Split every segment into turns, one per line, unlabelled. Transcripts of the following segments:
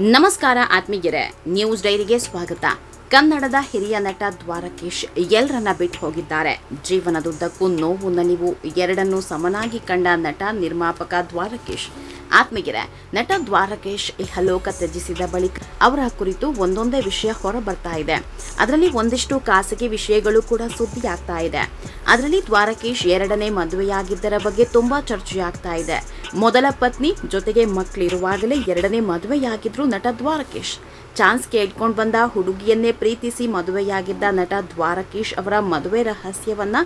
ನಮಸ್ಕಾರ ಆತ್ಮೀಯರೇ, ನ್ಯೂಸ್ ಡೈರಿಗೆ ಸ್ವಾಗತ. ಕನ್ನಡದ ಹಿರಿಯ ನಟ ದ್ವಾರಕೀಶ್ ಎಲ್ಲರನ್ನ ಬಿಟ್ಟು ಹೋಗಿದ್ದಾರೆ. ಜೀವನದುದ್ದಕ್ಕೂ ನೋವು ನಲಿವು ಎರಡನ್ನೂ ಸಮನಾಗಿ ಕಂಡ ನಟ ನಿರ್ಮಾಪಕ ದ್ವಾರಕೇಶ್. ಆತ್ಮೀಯರೇ, ನಟ ದ್ವಾರಕೇಶ್ ಇಹಲೋಕ ತ್ಯಜಿಸಿದ ಬಳಿಕ ಅವರ ಕುರಿತು ಒಂದೊಂದೇ ವಿಷಯ ಹೊರಬರ್ತಾ ಇದೆ. ಅದರಲ್ಲಿ ಒಂದಿಷ್ಟು ಖಾಸಗಿ ವಿಷಯಗಳು ಕೂಡ ಸುದ್ದಿ ಆಗ್ತಾ ಇದೆ. ಅದರಲ್ಲಿ ದ್ವಾರಕೇಶ್ ಎರಡನೇ ಮದುವೆಯಾಗಿದ್ದರ ಬಗ್ಗೆ ತುಂಬಾ ಚರ್ಚೆಯಾಗ್ತಾ ಇದೆ. ಮೊದಲ ಪತ್ನಿ ಜೊತೆಗೆ ಮಕ್ಕಳಿರುವಾಗಲೇ ಎರಡನೇ ಮದುವೆಯಾಗಿದ್ರು ನಟ ದ್ವಾರಕೇಶ್. ಚಾನ್ಸ್ ಕೇಳ್ಕೊಂಡು ಬಂದ ಹುಡುಗಿಯನ್ನೇ ಪ್ರೀತಿಸಿ ಮದುವೆಯಾಗಿದ್ದ ನಟ ದ್ವಾರಕೀಶ್ ಅವರ ಮದುವೆ ರಹಸ್ಯವನ್ನ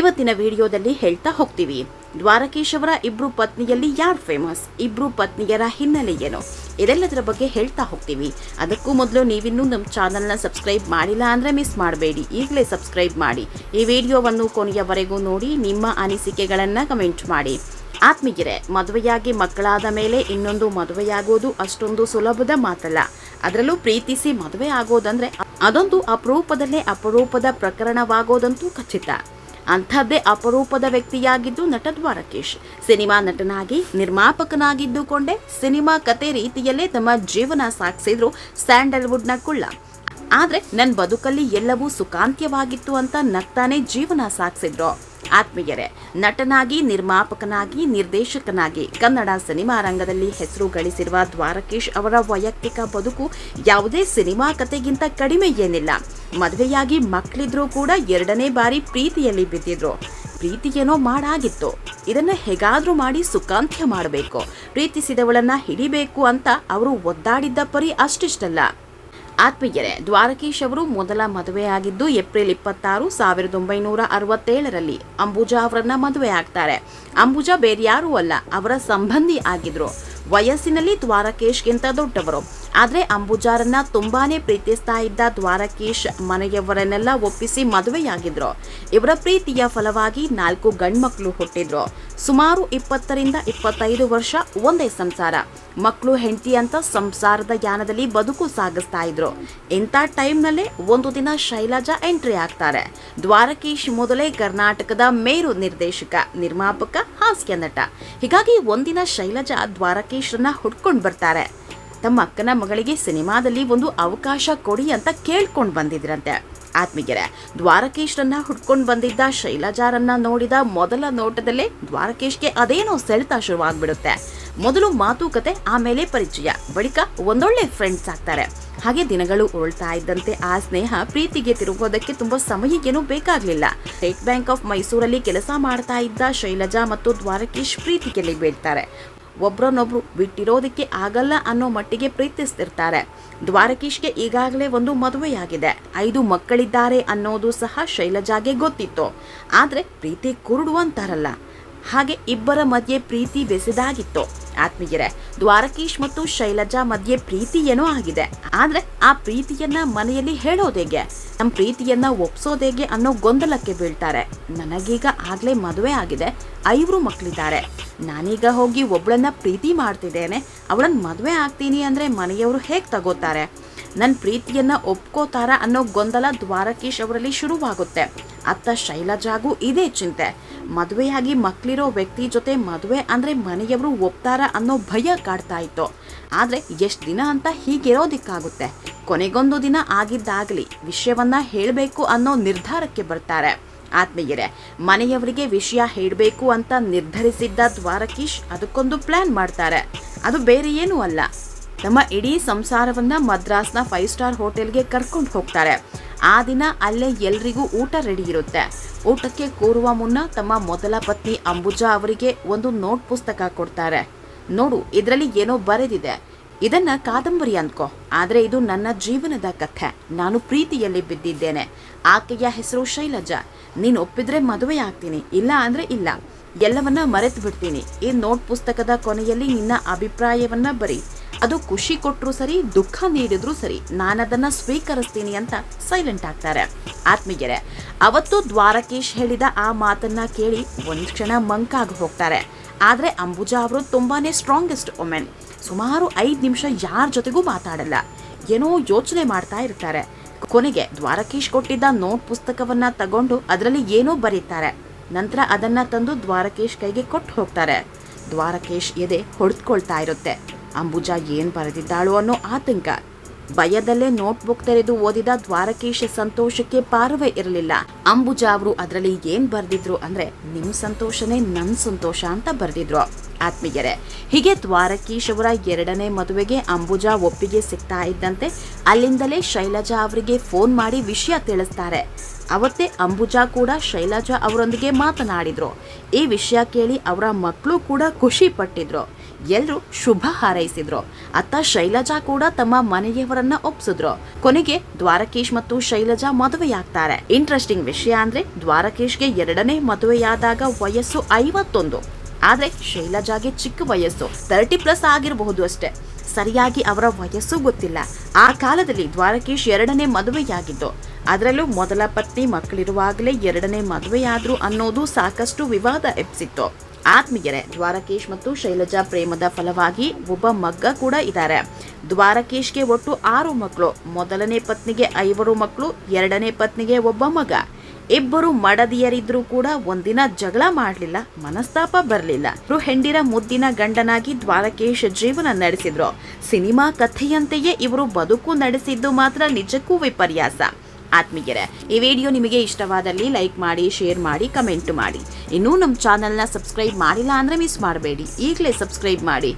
ಇವತ್ತಿನ ವಿಡಿಯೋದಲ್ಲಿ ಹೇಳ್ತಾ ಹೋಗ್ತೀವಿ. ದ್ವಾರಕೀಶ್ ಅವರ ಇಬ್ರು ಪತ್ನಿಯಲ್ಲಿ ಯಾರು ಫೇಮಸ್ ಇಬ್ರು ಪತ್ನಿಯರ ಹಿನ್ನೆಲೆ ಏನು? ಇದೆಲ್ಲದರ ಬಗ್ಗೆ ಹೇಳ್ತಾ ಹೋಗ್ತೀವಿ. ಅದಕ್ಕೂ ಮೊದಲು ನೀವಿನ್ನೂ ನಮ್ಮ ಚಾನಲ್ನ ಸಬ್ಸ್ಕ್ರೈಬ್ ಮಾಡಿಲ್ಲ ಅಂದರೆ ಮಿಸ್ ಮಾಡಬೇಡಿ. ಈಗಲೇ ಸಬ್ಸ್ಕ್ರೈಬ್ ಮಾಡಿ. ಈ ವಿಡಿಯೋವನ್ನು ಕೊನೆಯವರೆಗೂ ನೋಡಿ, ನಿಮ್ಮ ಅನಿಸಿಕೆಗಳನ್ನು ಕಮೆಂಟ್ ಮಾಡಿ. ಆತ್ಮೀಯರೇ, ಮದುವೆಯಾಗಿ ಮಕ್ಕಳಾದ ಮೇಲೆ ಇನ್ನೊಂದು ಮದುವೆಯಾಗೋದು ಅಷ್ಟೊಂದು ಸುಲಭದ ಮಾತಲ್ಲ. ಅದರಲ್ಲೂ ಪ್ರೀತಿಸಿ ಮದುವೆ ಆಗೋದಂದ್ರೆ ಅದೊಂದು ಅಪರೂಪದಲ್ಲೇ ಅಪರೂಪದ ಪ್ರಕರಣವಾಗೋದಂತೂ ಖಚಿತ. ಅಂಥದ್ದೇ ಅಪರೂಪದ ವ್ಯಕ್ತಿಯಾಗಿದ್ದು ನಟ ದ್ವಾರಕೇಶ್. ಸಿನಿಮಾ ನಟನಾಗಿ ನಿರ್ಮಾಪಕನಾಗಿದ್ದುಕೊಂಡೇ ಸಿನಿಮಾ ಕತೆ ರೀತಿಯಲ್ಲೇ ತಮ್ಮ ಜೀವನ ಸಾಗಿಸಿದ್ರು ಸ್ಯಾಂಡಲ್ವುಡ್ನ ಕುಳ್ಳ. ಆದ್ರೆ ನನ್ನ ಬದುಕಲ್ಲಿ ಎಲ್ಲವೂ ಸುಖಾಂತ್ಯವಾಗಿತ್ತು ಅಂತ ನಗ್ತಾನೆ ಜೀವನ ಸಾಗಿಸಿದ್ರು. ಆತ್ಮೀಯರೇ, ನಟನಾಗಿ, ನಿರ್ಮಾಪಕನಾಗಿ, ನಿರ್ದೇಶಕನಾಗಿ ಕನ್ನಡ ಸಿನಿಮಾ ರಂಗದಲ್ಲಿ ಹೆಸರು ಗಳಿಸಿರುವ ದ್ವಾರಕೀಶ್ ಅವರ ವೈಯಕ್ತಿಕ ಬದುಕು ಯಾವುದೇ ಸಿನಿಮಾ ಕಥೆಗಿಂತ ಕಡಿಮೆ ಏನಿಲ್ಲ. ಮದುವೆಯಾಗಿ ಮಕ್ಕಳಿದ್ರೂ ಕೂಡ ಎರಡನೇ ಬಾರಿ ಪ್ರೀತಿಯಲ್ಲಿ ಬಿದ್ದಿದ್ರು. ಪ್ರೀತಿಯೇನೋ ಮಾಡಾಗಿತ್ತು. ಇದನ್ನ ಹೇಗಾದ್ರೂ ಮಾಡಿ ಸುಖಾಂತ್ಯ ಮಾಡಬೇಕು. ಪ್ರೀತಿಸಿದವಳನ್ನ ಹಿಡಿಬೇಕು ಅಂತ ಅವರು ಒದ್ದಾಡಿದ್ದ ಪರಿ ಅಷ್ಟಿಷ್ಟಲ್ಲ. ಆತ್ಮೀಯರೇ, ದ್ವಾರಕೀಶ್ ಅವರು ಮೊದಲ ಮದುವೆಯಾಗಿದ್ದು ಏಪ್ರಿಲ್ ಇಪ್ಪತ್ತಾರು, ಸಾವಿರದ ಒಂಬೈನೂರ ಅರವತ್ತೇಳರಲ್ಲಿ ಅಂಬುಜಾ ಅವರನ್ನ ಮದುವೆ ಆಗ್ತಾರೆ. ಅಂಬುಜಾ ಬೇರ್ಯಾರೂ ಅಲ್ಲ, ಅವರ ಸಂಬಂಧಿ ಆಗಿದ್ರು. ವಯಸ್ಸಿನಲ್ಲಿ ದ್ವಾರಕೇಶ್ಗಿಂತ ದೊಡ್ಡವರು. ಆದ್ರೆ ಅಂಬುಜಾರನ್ನ ತುಂಬಾನೇ ಪ್ರೀತಿಸ್ತಾ ಇದ್ದ ದ್ವಾರಕೀಶ್ ಮನೆಯವರನ್ನೆಲ್ಲ ಒಪ್ಪಿಸಿ ಮದುವೆಯಾಗಿದ್ರು. ಇವರ ಪ್ರೀತಿಯ ಫಲವಾಗಿ ನಾಲ್ಕು ಗಂಡ್ಮಕ್ಳು ಹುಟ್ಟಿದ್ರು. ಸುಮಾರು ಇಪ್ಪತ್ತರಿಂದ ಇಪ್ಪತ್ತೈದು ವರ್ಷ ಒಂದೇ ಸಂಸಾರ. ಮಕ್ಕಳು ಹೆಂಡತಿ ಅಂತ ಸಂಸಾರದ ಯಾನದಲ್ಲಿ ಬದುಕು ಸಾಗಿಸ್ತಾ ಇದ್ರು. ಇಂಥ ಟೈಮ್ನಲ್ಲೇ ಒಂದು ದಿನ ಶೈಲಜಾ ಎಂಟ್ರಿ ಆಗ್ತಾರೆ. ದ್ವಾರಕೀಶ್ ಮೊದಲೇ ಕರ್ನಾಟಕದ ಮೇರು ನಿರ್ದೇಶಕ, ನಿರ್ಮಾಪಕ ಹಾಸ್ಯ ನಟ ಹೀಗಾಗಿ ಒಂದಿನ ಶೈಲಜಾ ದ್ವಾರಕೀಶ್ರನ್ನ ಹುಡ್ಕೊಂಡು ಬರ್ತಾರೆ. ತಮ್ಮ ಅಕ್ಕನ ಮಗಳಿಗೆ ಸಿನಿಮಾದಲ್ಲಿ ಒಂದು ಅವಕಾಶ ಕೊಡಿ ಅಂತ ಕೇಳ್ಕೊಂಡು ಬಂದಿದ್ರಂತೆ. ಆತ್ಮೀಯರ, ದ್ವಾರಕೇಶ್ರನ್ನ ಹುಡ್ಕೊಂಡು ಬಂದಿದ್ದ ಶೈಲಜಾರನ್ನ ನೋಡಿದ ಮೊದಲ ನೋಟದಲ್ಲೇ ದ್ವಾರಕೇಶ್ಗೆ ಅದೇನೋ ಸೆಳೆತ ಶುರುವಾಗ್ಬಿಡುತ್ತೆ. ಮೊದಲು ಮಾತುಕತೆ, ಆಮೇಲೆ ಪರಿಚಯ. ಬಳಿಕ ಒಂದೊಳ್ಳೆ ಫ್ರೆಂಡ್ಸ್ ಆಗ್ತಾರೆ. ಹಾಗೆ ದಿನಗಳು ಉರುಳ್ತಾ ಇದ್ದಂತೆ ಆ ಸ್ನೇಹ ಪ್ರೀತಿಗೆ ತಿರುಗೋದಕ್ಕೆ ತುಂಬಾ ಸಮಯ ಏನೂ ಬೇಕಾಗ್ಲಿಲ್ಲ. ಸ್ಟೇಟ್ ಬ್ಯಾಂಕ್ ಆಫ್ ಮೈಸೂರಲ್ಲಿ ಕೆಲಸ ಮಾಡ್ತಾ ಇದ್ದ ಶೈಲಜಾ ಮತ್ತು ದ್ವಾರಕೇಶ್ ಪ್ರೀತಿಗೆಲ್ಲಿ ಬೀಳ್ತಾರೆ. ಒಬ್ರನ್ನೊಬ್ರು ಬಿಟ್ಟಿರೋದಕ್ಕೆ ಆಗಲ್ಲ ಅನ್ನೋ ಮಟ್ಟಿಗೆ ಪ್ರೀತಿಸ್ತಿರ್ತಾರೆ. ದ್ವಾರಕೀಶ್ಗೆ ಈಗಾಗಲೇ ಒಂದು ಮದುವೆಯಾಗಿದೆ. ಐದು ಮಕ್ಕಳಿದ್ದಾರೆ ಅನ್ನೋದು ಸಹ ಶೈಲಜಾಗೆ ಗೊತ್ತಿತ್ತು. ಆದ್ರೆ ಪ್ರೀತಿ ಕುರುಡು ಅಂತಾರಲ್ಲ ಹಾಗೆ ಇಬ್ಬರ ಮಧ್ಯೆ ಪ್ರೀತಿ ಬೆಸೆದಾಗಿತ್ತು. ಆತ್ಮೀಯರೇ, ದ್ವಾರಕೀಶ್ ಮತ್ತು ಶೈಲಜಾ ಮಧ್ಯೆ ಪ್ರೀತಿ ಏನೋ ಆಗಿದೆ. ಆದ್ರೆ ಆ ಪ್ರೀತಿಯನ್ನ ಮನೆಯಲ್ಲಿ ಹೇಳೋದೇಗೆ ನಮ್ಮ ಪ್ರೀತಿಯನ್ನ ಒಪ್ಸೋದೇಗೆ ಅನ್ನೋ ಗೊಂದಲಕ್ಕೆ ಬೀಳ್ತಾರೆ. ನನಗೀಗ ಆಗ್ಲೇ ಮದುವೆ ಆಗಿದೆ, ಐವರು ಮಕ್ಕಳಿದ್ದಾರೆ ನಾನೀಗ ಹೋಗಿ ಒಬ್ಳನ್ನ ಪ್ರೀತಿ ಮಾಡ್ತಿದ್ದೇನೆ ಅವಳನ್ನ ಮದುವೆ ಆಗ್ತೀನಿ ಅಂದ್ರೆ ಮನೆಯವರು ಹೇಗ್ ತಗೋತಾರೆ? ನನ್ನ ಪ್ರೀತಿಯನ್ನ ಒಪ್ಕೋತಾರ ಅನ್ನೋ ಗೊಂದಲ ದ್ವಾರಕೀಶ್ ಅವರಲ್ಲಿ ಶುರುವಾಗುತ್ತೆ. ಅತ್ತ ಶೈಲಜಾಗೂ ಇದೇ ಚಿಂತೆ. ಮದುವೆಯಾಗಿ ಮಕ್ಕಳಿರೋ ವ್ಯಕ್ತಿ ಜೊತೆ ಮದುವೆ ಅಂದ್ರೆ ಮನೆಯವರು ಒಪ್ತಾರ ಅನ್ನೋ ಭಯ ಕಾಡ್ತಾ ಇತ್ತು. ಆದ್ರೆ ಎಷ್ಟು ದಿನ ಅಂತ ಹೀಗಿರೋದಿಕ್ಕಾಗುತ್ತೆ. ಕೊನೆಗೊಂದು ದಿನ ಆಗಿದ್ದಾಗಲಿ ವಿಷಯವನ್ನ ಹೇಳಬೇಕು ಅನ್ನೋ ನಿರ್ಧಾರಕ್ಕೆ ಬರ್ತಾರೆ. ಆತ್ಮೀಯರೇ, ಮನೆಯವರಿಗೆ ವಿಷಯ ಹೇಳಬೇಕು ಅಂತ ನಿರ್ಧರಿಸಿದ್ದ ದ್ವಾರಕೀಶ್ ಅದಕ್ಕೊಂದು ಪ್ಲಾನ್ ಮಾಡ್ತಾರೆ. ಅದು ಬೇರೆ ಏನೂ ಅಲ್ಲ. ತಮ್ಮ ಇಡೀ ಸಂಸಾರವನ್ನ ಮದ್ರಾಸ್ನ ಫೈವ್ ಸ್ಟಾರ್ ಹೋಟೆಲ್ಗೆ ಕರ್ಕೊಂಡು ಹೋಗ್ತಾರೆ. ಆ ದಿನ ಅಲ್ಲೇ ಎಲ್ರಿಗೂ ಊಟ ರೆಡಿ ಇರುತ್ತೆ. ಊಟಕ್ಕೆ ಕೂರುವ ಮುನ್ನ ತಮ್ಮ ಮೊದಲ ಪತ್ನಿ ಅಂಬುಜಾ ಅವರಿಗೆ ಒಂದು ನೋಟ್ ಪುಸ್ತಕ ಕೊಡ್ತಾರೆ. ನೋಡು, ಇದರಲ್ಲಿ ಏನೋ ಬರೆದಿದೆ. ಇದನ್ನ ಕಾದಂಬರಿ ಅಂದ್ಕೋ ಆದ್ರೆ ಇದು ನನ್ನ ಜೀವನದ ಕಥೆ. ನಾನು ಪ್ರೀತಿಯಲ್ಲಿ ಬಿದ್ದಿದ್ದೇನೆ. ಆಕೆಯ ಹೆಸರು ಶೈಲಜಾ. ನೀನು ಒಪ್ಪಿದ್ರೆ ಮದುವೆ ಆಗ್ತೀನಿ. ಇಲ್ಲ ಅಂದ್ರೆ ಇಲ್ಲ. ಎಲ್ಲವನ್ನ ಮರೆತು ಬಿಡ್ತೀನಿ ಈ ನೋಟ್ ಪುಸ್ತಕದ ಕೊನೆಯಲ್ಲಿ ನಿನ್ನ ಅಭಿಪ್ರಾಯವನ್ನ ಬರಿ. ಅದು ಖುಷಿ ಕೊಟ್ಟರು ಸರಿ, ದುಃಖ ನೀಡಿದ್ರು ಸರಿ, ನಾನದನ್ನ ಸ್ವೀಕರಿಸ್ತೀನಿ ಅಂತ ಸೈಲೆಂಟ್ ಆಗ್ತಾರೆ. ಆತ್ಮೀಯರೇ, ಅವತ್ತು ದ್ವಾರಕೇಶ್ ಹೇಳಿದ ಆ ಮಾತನ್ನ ಕೇಳಿ ಒಂದು ಕ್ಷಣ ಮಂಕಾಗಿ ಹೋಗ್ತಾರೆ. ಆದ್ರೆ ಅಂಬುಜಾ ಅವರು ತುಂಬಾನೇ ಸ್ಟ್ರಾಂಗೆಸ್ಟ್ ವುಮೆನ್ ಸುಮಾರು ಐದು ನಿಮಿಷ ಯಾರ ಜೊತೆಗೂ ಮಾತಾಡಲ್ಲ. ಏನೋ ಯೋಚನೆ ಮಾಡ್ತಾ ಇರ್ತಾರೆ. ಕೊನೆಗೆ ದ್ವಾರಕೇಶ್ ಕೊಟ್ಟಿದ್ದ ನೋಟ್ ಪುಸ್ತಕವನ್ನ ತಗೊಂಡು ಅದರಲ್ಲಿ ಏನೋ ಬರೀತಾರೆ. ನಂತರ ಅದನ್ನ ತಂದು ದ್ವಾರಕೇಶ್ ಕೈಗೆ ಕೊಟ್ಟು ಹೋಗ್ತಾರೆ. ದ್ವಾರಕೇಶ್ ಎದೆ ಹೊಡೆದ್ಕೊಳ್ತಾ ಇರುತ್ತೆ. ಅಂಬುಜಾ ಏನು ಬರೆದಿದ್ದಾಳೋ ಅನ್ನೋ ಆತಂಕ. ಭಯದಲ್ಲೇ ನೋಟ್ಬುಕ್ ತೆರೆದು ಓದಿದ ದ್ವಾರಕೇಶ ಸಂತೋಷಕ್ಕೆ ಪಾರವೇ ಇರಲಿಲ್ಲ. ಅಂಬುಜಾ ಅವರು ಅದರಲ್ಲಿ ಏನ್ ಬರೆದಿದ್ರು ಅಂದ್ರೆ, ನಿಮ್ ಸಂತೋಷನೇ ನನ್ ಸಂತೋಷ ಅಂತ ಬರ್ದಿದ್ರು. ಆತ್ಮೀಯರೇ, ಹೀಗೆ ದ್ವಾರಕೀಶ್ ಅವರ ಎರಡನೇ ಮದುವೆಗೆ ಅಂಬುಜಾ ಒಪ್ಪಿಗೆ ಸಿಗ್ತಾ ಇದ್ದಂತೆ ಅಲ್ಲಿಂದಲೇ ಶೈಲಜಾ ಅವರಿಗೆ ಫೋನ್ ಮಾಡಿ ವಿಷಯ ತಿಳಿಸ್ತಾರೆ. ಅವತ್ತೇ ಅಂಬುಜಾ ಕೂಡ ಶೈಲಜಾ ಅವರೊಂದಿಗೆ ಮಾತನಾಡಿದ್ರು. ಈ ವಿಷಯ ಕೇಳಿ ಅವರ ಮಕ್ಕಳು ಕೂಡ ಖುಷಿ ಪಟ್ಟಿದ್ರು. ಎಲ್ರು ಶುಭ ಹಾರೈಸಿದ್ರು. ಅತ್ತ ಶೈಲಜಾ ಕೂಡ ತಮ್ಮ ಮನೆಯವರನ್ನ ಒಪ್ಸಿದ್ರು. ಕೊನೆಗೆ ದ್ವಾರಕೀಶ್ ಮತ್ತು ಶೈಲಜಾ ಮದುವೆಯಾಗ್ತಾರೆ. ಇಂಟ್ರೆಸ್ಟಿಂಗ್ ವಿಷಯ ಅಂದ್ರೆ ದ್ವಾರಕೀಶ್ಗೆ ಎರಡನೇ ಮದುವೆಯಾದಾಗ ವಯಸ್ಸು ಐವತ್ತೊಂದು. ಆದ್ರೆ ಶೈಲಜಾಗೆ ಚಿಕ್ಕ ವಯಸ್ಸು. ತರ್ಟಿ ಪ್ಲಸ್ ಆಗಿರಬಹುದು ಅಷ್ಟೇ. ಸರಿಯಾಗಿ ಅವರ ವಯಸ್ಸು ಗೊತ್ತಿಲ್ಲ. ಆ ಕಾಲದಲ್ಲಿ ದ್ವಾರಕೀಶ್ ಎರಡನೇ ಮದುವೆಯಾಗಿದ್ದು. ಅದರಲ್ಲೂ ಮೊದಲ ಪತ್ನಿ ಮಕ್ಕಳಿರುವಾಗಲೇ ಎರಡನೇ ಮದುವೆಯಾದ್ರು ಅನ್ನೋದು ಸಾಕಷ್ಟು ವಿವಾದ ಎಪ್ಸಿತ್ತು ಆತ್ಮೀಯರೇ, ದ್ವಾರಕೇಶ್ ಮತ್ತು ಶೈಲಜಾ ಪ್ರೇಮದ ಫಲವಾಗಿ ಒಬ್ಬ ಮಗ್ಗ ಕೂಡ ಇದ್ದಾರೆ. ದ್ವಾರಕೇಶ್ಗೆ ಒಟ್ಟು ಆರು ಮಕ್ಕಳು. ಮೊದಲನೇ ಪತ್ನಿಗೆ ಐವರು ಮಕ್ಕಳು, ಎರಡನೇ ಪತ್ನಿಗೆ ಒಬ್ಬ ಮಗ. ಇಬ್ಬರು ಮಡದಿಯರಿದ್ರೂ ಕೂಡ ಒಂದಿನ ಜಗಳ ಮಾಡಲಿಲ್ಲ, ಮನಸ್ತಾಪ ಬರಲಿಲ್ಲ. ಇಬ್ರು ಹೆಂಡಿರ ಮುದ್ದಿನ ಗಂಡನಾಗಿ ದ್ವಾರಕೇಶ್ ಜೀವನ ನಡೆಸಿದ್ರು. ಸಿನಿಮಾ ಕಥೆಯಂತೆಯೇ ಇವರು ಬದುಕು ನಡೆಸಿದ್ದು ಮಾತ್ರ ನಿಜಕ್ಕೂ ವಿಪರ್ಯಾಸ. ಆತ್ಮೀಯರೇ, ಈ ವಿಡಿಯೋ ನಿಮಗೆ ಇಷ್ಟವಾದಲ್ಲಿ ಲೈಕ್ ಮಾಡಿ, ಶೇರ್ ಮಾಡಿ, ಕಮೆಂಟ್ ಮಾಡಿ. ಇನ್ನೂ ನಮ್ಮ ಚಾನಲ್ನ ಸಬ್ಸ್ಕ್ರೈಬ್ ಮಾಡಿಲ್ಲ ಅಂದರೆ ಮಿಸ್ ಮಾಡಬೇಡಿ. ಈಗಲೇ ಸಬ್ಸ್ಕ್ರೈಬ್ ಮಾಡಿ.